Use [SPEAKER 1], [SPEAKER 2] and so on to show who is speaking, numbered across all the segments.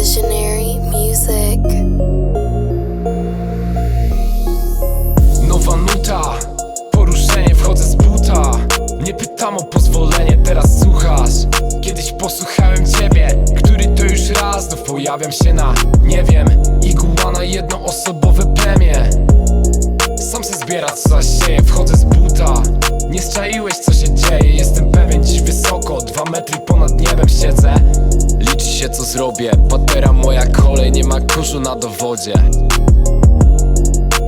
[SPEAKER 1] Visionary Music.
[SPEAKER 2] Nowa nuta, poruszenie, wchodzę z buta. Nie pytam o pozwolenie, teraz słuchasz. Kiedyś posłuchałem ciebie, który to już raz. Znów pojawiam się na, nie wiem, iguła na jednoosobowe premie. Sam se zbierać co zasieję, wchodzę z buta. Nie zczaiłeś co się dzieje, jestem pewien dziś wysoko. Dwa metry ponad niebem siedzę zrobię, patera moja kolej Nie ma kurzu na dowodzie.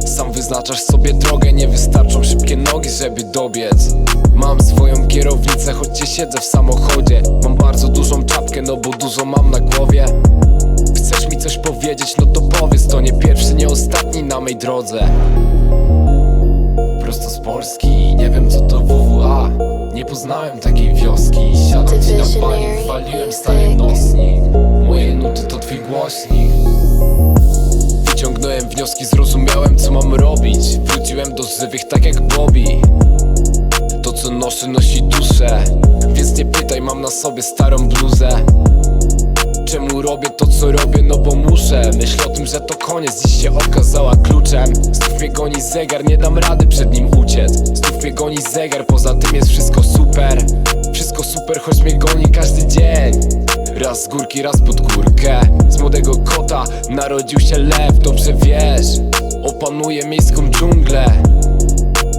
[SPEAKER 2] Sam wyznaczasz sobie drogę, nie wystarczą szybkie nogi, żeby dobiec. Mam swoją kierownicę, choć nie siedzę w samochodzie. Mam bardzo dużą czapkę, no bo dużo mam na głowie. Chcesz mi coś powiedzieć, no to powiedz To nie pierwszy, nie ostatni na mej drodze. Prosto z Polski, nie wiem co to WWA Nie poznałem takiej wioski. Siadam Wyciągnąłem wnioski, zrozumiałem co mam robić. Wróciłem do żywych tak jak Bobby. To co noszę nosi duszę. Więc nie pytaj, mam na sobie starą bluzę. Czemu robię to co robię? No bo muszę. Myślę o tym, że to koniec, dziś się okazała kluczem. Znów mnie goni zegar, nie dam rady przed nim uciec. Znów mnie goni zegar, poza tym jest wszystko super Wszystko super, choć mnie goni każdy dzień. Raz z górki, raz pod górkę. Z młodego kota narodził się lew, dobrze wiesz. Opanuję miejską dżunglę.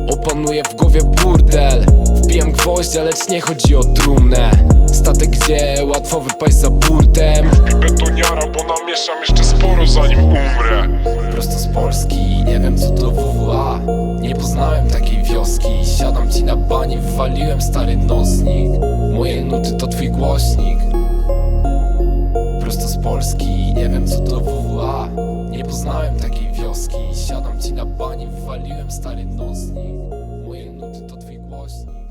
[SPEAKER 2] Opanuję w głowie burdel. Wbijam gwoździa, lecz nie chodzi o trumnę. Statek gdzie łatwo wypaść za burtem.
[SPEAKER 3] Betoniara, bo namieszam jeszcze sporo zanim umrę.
[SPEAKER 2] Prosto z Polski, nie wiem co to WWA Nie poznałem takiej wioski. Siadam ci na bani, wywaliłem stary nocnik. Moje nuty to twój głośnik. Prosto z Polski, nie wiem co to WWA Nie poznałem takiej wioski. Siadam ci na bani, wywaliłem stary nocnik. Moje nuty to twój głośnik